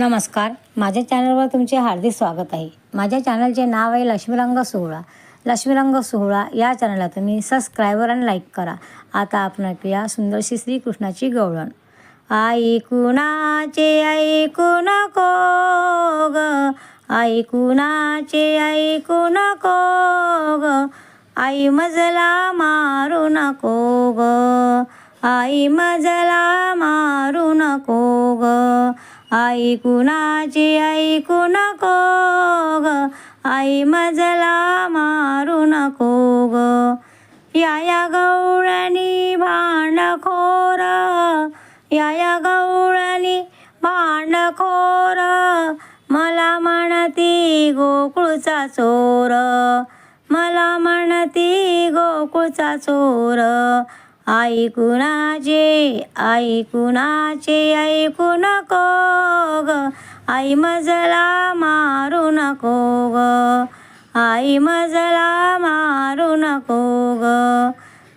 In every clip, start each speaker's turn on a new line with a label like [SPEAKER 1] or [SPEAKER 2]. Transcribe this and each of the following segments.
[SPEAKER 1] नमस्कार. माझ्या चॅनलवर तुमचे हार्दिक स्वागत आहे. माझ्या चॅनलचे नाव आहे लक्ष्मीरंग सोहळा. लक्ष्मीरंग सोहळा या चॅनलला तुम्ही सबस्क्रायबर आणि लाईक करा. आता आपण ऐकूया सुंदरशी श्रीकृष्णाची गवळण. ऐकुणाचे ऐकू नको ग. ऐकुणाचे ऐकू नको ग. आई मजला मारू नको ग. आई मजला मारू नको ग. आई कुणाची ऐकू नको ग. आई मजला मारू नको ग. या या गवळणी भांडखोर. या या गवळणी भांडखोर. मला म्हणती गोकुळचा चोर. मला म्हणती गोकुळचा चोर. आई कुणाचे आई कुणाचे ऐकू नको ग. आई मजला मारू नको ग. आई मजला मारू नको ग.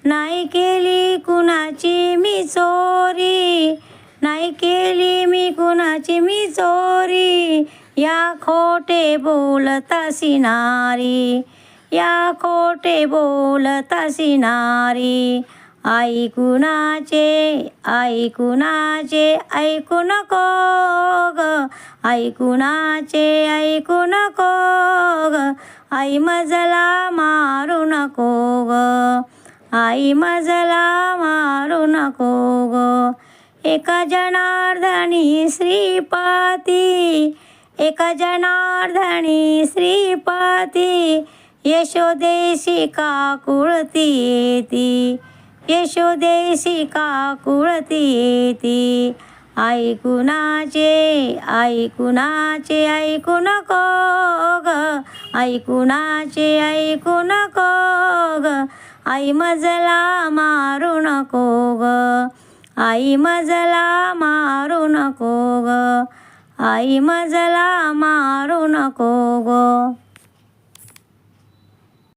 [SPEAKER 1] नाही केली कुणाची मी चोरी. नाही केली मी कुणाची मी चोरी. या खोटे बोलता सिनारी या खोटे बोलता सिनारी ऐकुणाचे ऐकुणाचे ऐकू नको ग. ऐकुणाचे ऐकू नको ग. आई मजला मारू नको ग. आई मजला मारू नको ग. एका जनार्दनी श्रीपाती एका जनार्दनी श्रीपाती यशोदेशी का कुळती येती. यशोदेशी का कुळती येती आई कुणाचे आई कुणाचे ऐकू नको ग. आई कुणाचे ऐकू नको ग. आई मजला मारू नको ग. आई मजला मारू नको ग. आई मजला मारू नको ग.